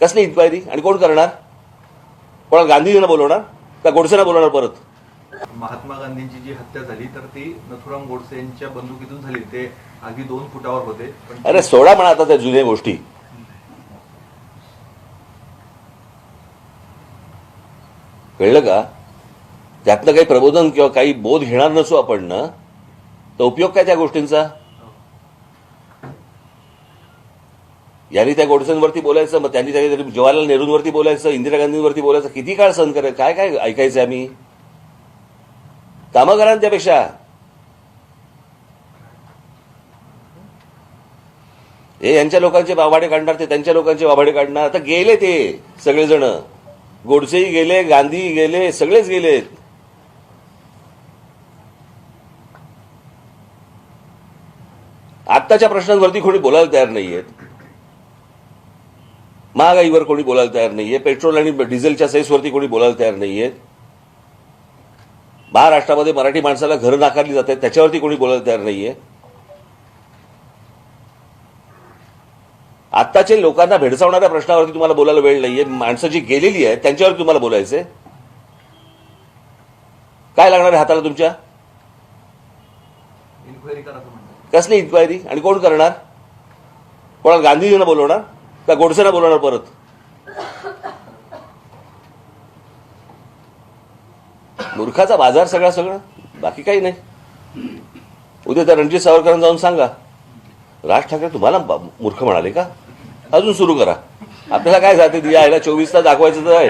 कसली इन्क्वायरी आणि कोण करणार? कोणाला गांधीजींना बोलवणार? का गोडसेना बोलवणार परत? महात्मा गांधींची जी हत्या झाली तर ती नथुराम गोडसे यांच्या बंदुकीतून झाली. ते आधी दोन फुटावर होते अरे सोडा म्हणा आता त्या जुन्या गोष्टी. कळलं का? त्यातनं काही प्रबोधन किंवा काही बोध घेणार नसू आपण ना तर उपयोग काय त्या गोष्टींचा? यांनी त्या गोडसेंवरती बोलायचं मग त्यांनी त्या जवाहरलाल नेहरूंवरती बोलायचं इंदिरा गांधींवरती बोलायचं. किती काळ सहन करायचं काय काय ऐकायचं आम्ही? कामं करा ना त्यापेक्षा. हे यांच्या लोकांचे बाबाडे काढणार ते त्यांच्या लोकांचे बाबाडे काढणार. आता गेले ते सगळेजण. गोडसेही गेले गांधी गेले सगळेच गेलेत आत्ताच्या प्रश्नांवरती कोणी बोलायला तयार नाहीयेत. महागाईवर कोणी बोलायला तयार नाहीये. पेट्रोल आणि डिझेलच्या सेसवरती कोणी बोलायला तयार नाहीयेत महाराष्ट्रामध्ये मराठी माणसाला घरं नाकारली जात आहेत त्याच्यावरती कोणी बोलायला तयार नाहीये. आत्ताचे लोकांना भेडसावणाऱ्या प्रश्नावरती तुम्हाला बोलायला वेळ नाहीये. माणसं जी गेलेली आहेत त्यांच्यावर तुम्हाला बोलायचंय. काय लागणार आहे हाताला तुमच्या? इन्क्वायरी कसली इन्क्वायरी आणि कोण करणार? कोणाला गांधीजींना बोलवणार? का गोडसेना बोलवणार परत? मूर्खाचा बाजार सगळा सगळं? बाकी काही नाही. उद्या त्या रणजित सावरकरांना जाऊन सांगा. राज ठाकरे तुम्हाला मूर्ख म्हणाले का? अजून सुरू करा. आपल्याला काय जाते यायला चोवीस तास दाखवायचं तर आहे.